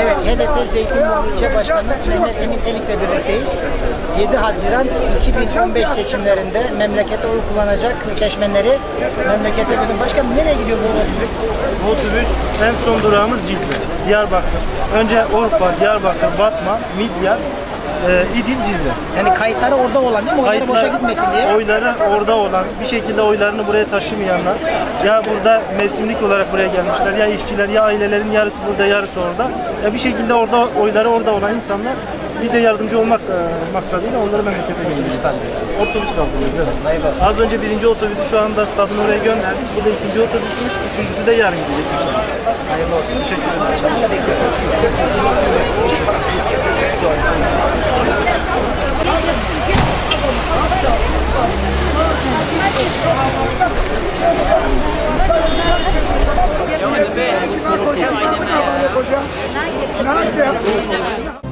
Evet, HDP Zeytinburnu İlçe Başkanı Mehmet Emin Telik'le birlikteyiz. 7 Haziran 2015 seçimlerinde memlekete oy kullanacak seçmenleri memlekete götürün. Başkanım nereye gidiyor bu otobüs? Bu otobüs en son durağımız Ciltli, Diyarbakır. Önce Orfa, Diyarbakır, Batman, Midyat, e, İdil, Cizre. Yani kayıtları orada olan değil mi? Oyları boşa Kayıtlar- gitmesin diye. Oyları orada olan, bir şekilde oylarını buraya taşımayanlar, ya burada mevsimlik olarak buraya gelmişler, ya işçiler, ya ailelerin yarısı burada, yarısı orada. Ya bir şekilde orada oyları orada olan insanlar bize yardımcı olmak e, maksadıyla onları memlekete gönderiyoruz. Otobüs kaldırıyoruz, evet. Hayırlı olsun. Az önce birinci otobüsü şu anda stadın oraya gönderdik. Bu da ikinci otobüsümüz, üçüncüsü de yarın gidecek inşallah. hocam? Nakya. Nakya.